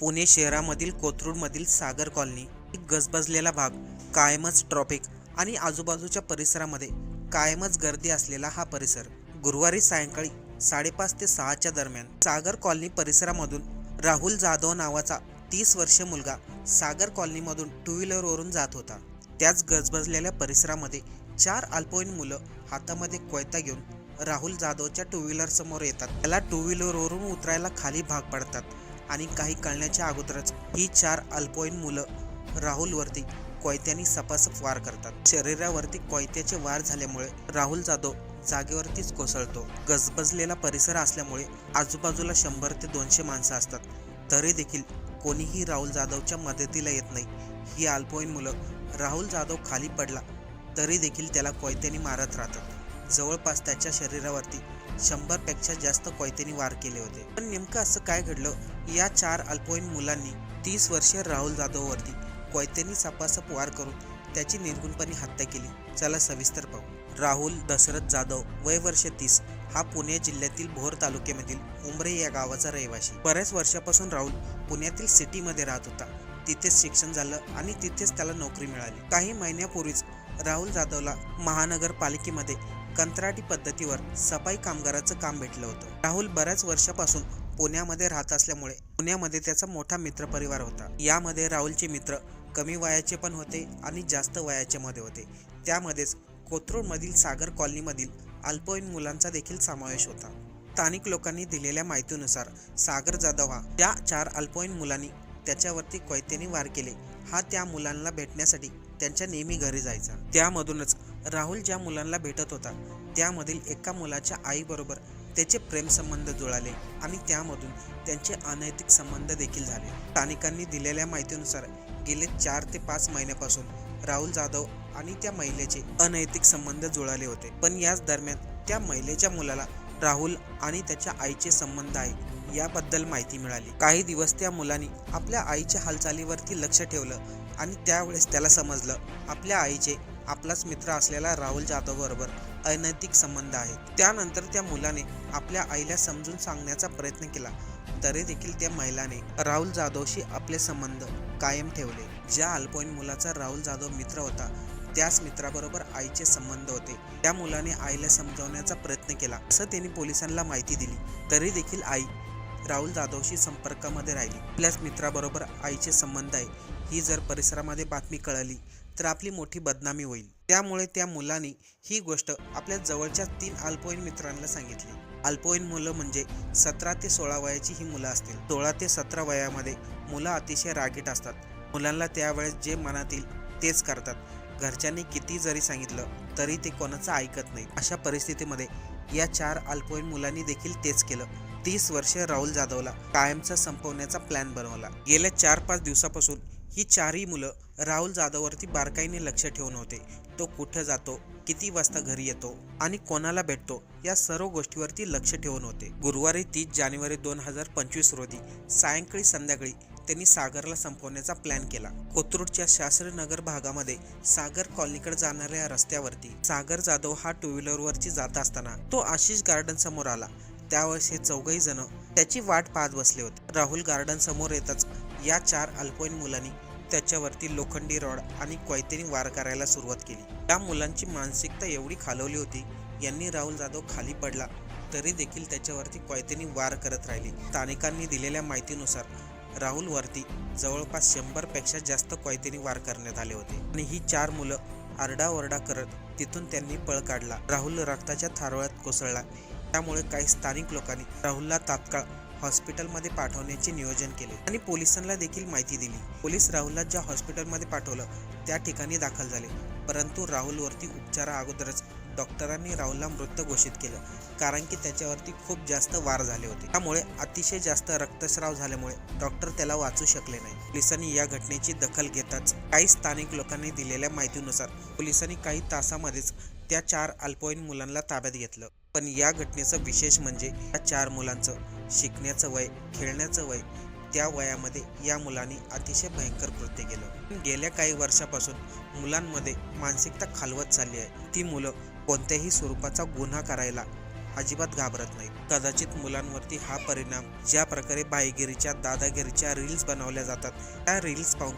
पुणे शहरामधील कोथरूडमधील सागर कॉलनी. एक गजबजलेला भाग कायमच ट्रॉफिक आणि आजूबाजूच्या परिसरामध्ये कायमच गर्दी असलेला हा परिसर गुरुवारी सायंकाळी साडेपाच ते सहाच्या दरम्यान सागर कॉलनी परिसरामधून राहुल जाधव नावाचा तीस वर्षीय मुलगा सागर कॉलनीमधून टू व्हीलरवरून जात होता. त्याच गजबजलेल्या परिसरामध्ये चार अल्पवयीन मुलं हातामध्ये कोयता घेऊन राहुल जाधवच्या टू व्हीलरसमोर येतात. त्याला टू व्हीलरवरून उतरायला खाली भाग पडतात. आणि काही कळण्याच्या अगोदरच ही चार अल्पवयीन मुलं राहुलवरती कोयत्यानी सपासप वार करतात. शरीरावरती कोयत्याचे वार झाल्यामुळे राहुल जाधव जागेवरतीच कोसळतो. गजबजलेला परिसर असल्यामुळे आजूबाजूला शंभर ते दोनशे माणसं असतात. तरी देखील कोणीही राहुल जाधवच्या मदतीला येत नाही. ही अल्पवयीन मुलं राहुल जाधव खाली पडला तरी देखील त्याला कोयत्याने मारत राहतात. जवळपास त्याच्या शरीरावरती शंभरपेक्षा जास्त कोयत्यांनी वार केले होते. पण नेमकं असं काय घडलं? या चार अल्पवयीन मुलांनी तीस वर्षीय राहुल जाधववरती कोयत्यानी सपासप वार करून त्याची निर्गुणपणे हत्या केली. चला सविस्तर पाहू. राहुल दशरथ जाधव वय वर्ष तीस हा पुणे जिल्ह्यातील भोर तालुक्यामधील उमरे या गावाचा रहिवाशी. बऱ्याच वर्षापासून राहुल पुण्यातील सिटीमध्ये राहत होता. तिथेच शिक्षण झालं आणि तिथेच त्याला नोकरी मिळाली. काही महिन्यापूर्वीच राहुल जाधवला महानगरपालिकेमध्ये कंत्राटी पद्धतीवर सफाई कामगाराचं काम भेटलं होतं. राहुल बऱ्याच वर्षापासून पुण्यामध्ये राहत असल्यामुळे पुण्यामध्ये त्याचा मोठा मित्रपरिवार होता. यामध्ये राहुलचे मित्र कमी वयाचे पण होते आणि जास्त वयाचे मध्ये होते. त्यामध्येच कोथरूडमधील सागर कॉलनीमधील अल्पवयीन मुलांचा देखील समावेश होता. स्थानिक लोकांनी दिलेल्या माहितीनुसार सागर जाधव हा त्या चार अल्पवयीन मुलांनी त्याच्यावरती कोयतेने वार केले. हा त्या मुलांना भेटण्यासाठी त्यांच्या नेहमी घरी जायचा. त्यामधूनच राहुल ज्या मुलांना भेटत होता त्यामधील एका मुलाच्या आईबरोबर त्याचे प्रेमसंबंध जुळाले आणि त्यामधून त्यांचे अनैतिक संबंध देखील झाले. स्थानिकांनी दिलेल्या माहितीनुसार गेले चार ते पाच महिन्यापासून राहुल जाधव आणि त्या महिलेचे अनैतिक संबंध जुळाले होते. पण याच दरम्यान त्या महिलेच्या मुलाला राहुल आणि त्याच्या आईचे संबंध आहे याबद्दल माहिती मिळाली. काही दिवस त्या मुलांनी आपल्या आईच्या हालचालीवरती लक्ष ठेवलं आणि त्यावेळेस त्याला समजलं आपल्या आईचे आपलाच मित्र असलेला राहुल जाधव बरोबर अनैतिक संबंध आहेत त्यानंतर त्या मुलाने आपल्या आईला समजून सांगण्याचा प्रयत्न केला. तरी देखील त्या महिलाने राहुल जाधवशी आपले संबंध कायम ठेवले. ज्या अल्पवयीन मुलाचा राहुल जाधव मित्र होता त्याच मित्राबरोबर आईचे संबंध होते. त्या मुलाने आईला समजावण्याचा प्रयत्न केला. असं त्यांनी पोलिसांना माहिती दिली. तरी देखील आई राहुल जाधवशी संपर्कामध्ये राहिली. आपल्याच मित्राबरोबर आईचे संबंध आहे. ही जर परिसरामध्ये बातमी कळली तर आपली मोठी बदनामी होईल. त्यामुळे त्या मुलांनी ही गोष्ट आपल्या जवळच्या तीन अल्पवयीन मित्रांना सांगितली. अल्पवयीन मुलं म्हणजे सतरा ते सोळा वयाची ही मुलं असतील. सोळा ते सतरा वयामध्ये मुलं अतिशय रागीट असतात. मुलांना त्यावेळेस जे मनातील तेच करतात. घरच्यांनी किती जरी सांगितलं तरी ते कोणाचं ऐकत नाही अशा परिस्थितीमध्ये या चार अल्पवयीन मुलांनी देखील तेच केलं. तीस वर्षे राहुल जाधवला कायमचा संपवण्याचा प्लॅन बनवला. गेल्या चार पाच दिवसापासून ही चारही मुलं राहुल जाधववरती बारकाईने लक्ष ठेवून होते. तो कुठं जातो किती वाजता घरी येतो आणि कोणाला भेटतो या सर्व गोष्टीवरती लक्ष ठेवून होते. गुरुवारी तीस जानेवारी दोन हजार पंचवीस रोजी सायंकाळी संध्याकाळी त्यांनी सागरला संपवण्याचा प्लॅन केला. कोथरूडच्या शास्त्रीनगर भागामध्ये सागर कॉलनीकडे जाणाऱ्या रस्त्यावरती सागर जाधव हा टू व्हीलरवरची जात असताना तो आशिष गार्डन समोर आला. त्यावेळेस हे चौघही जण त्याची वाट पाहत बसले होते. राहुल गार्डन समोर येताच या चार अल्पवयीन मुलांनी त्याच्यावरती लोखंडी रॉड आणि कोयतेने वार करायला सुरुवात केली. त्या मुलांची मानसिकता एवढी खालवली होती यांनी राहुल जाधव खाली पडला तरी देखील त्याच्यावरती कोयतेने वार करत राहिली. स्थानिकांनी दिलेल्या माहितीनुसार राहुलवरती जवळपास शंभरपेक्षा जास्त कोयतेने वार करण्यात आले होते. आणि ही चार मुलं आरडाओरडा करत तिथून त्यांनी पळ काढला. राहुल रक्ताच्या थारोळ्यात कोसळला. त्यामुळे काही स्थानिक लोकांनी राहुलला तात्काळ हॉस्पिटलमध्ये पाठवण्याचे नियोजन केले आणि पोलिसांना देखील माहिती दिली. पोलीस राहुलला ज्या हॉस्पिटलमध्ये पाठवलं त्या ठिकाणी दाखल झाले. परंतु राहुलवरती उपचारा अगोदरच डॉक्टरांनी राहुलला मृत घोषित केलं कारण की त्याच्यावरती खूप जास्त वार झाले होते. त्यामुळे अतिशय जास्त रक्तस्राव झाल्यामुळे डॉक्टर त्याला वाचू शकले नाही. पोलिसांनी या घटनेची दखल घेताच काही स्थानिक लोकांनी दिलेल्या माहितीनुसार पोलिसांनी काही तासामध्येच त्या चार अल्पवयीन मुलांना ताब्यात घेतलं. पण या घटनेचं विशेष म्हणजे या चार मुलांचं शिकण्याचं वय खेळण्याचं वय त्या वयामध्ये या मुलांनी अतिशय भयंकर कृत्य केलं. गेल्या काही वर्षापासून मुलांमध्ये मानसिकता खालवत चालली आहे. ती मुलं कोणत्याही स्वरूपाचा गुन्हा करायला अजिबात घाबरत नाही कदाचित मुलांवरती हा परिणाम ज्या प्रकारे बाईगिरीच्या दादागिरीच्या रील्स बनवल्या जातात त्या रील्स पाहून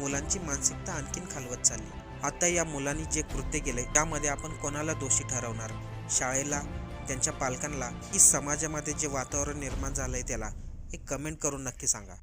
मुलांची मानसिकता आणखीन खालवत चालली. आता या मुलांनी जे कृत्य केले त्यामध्ये आपण कोणाला दोषी ठरवणार? शाळेला त्यांच्या पालकांना की समाजामध्ये जे वातावरण निर्माण झालंय त्याला? एक कमेंट करून नक्की सांगा.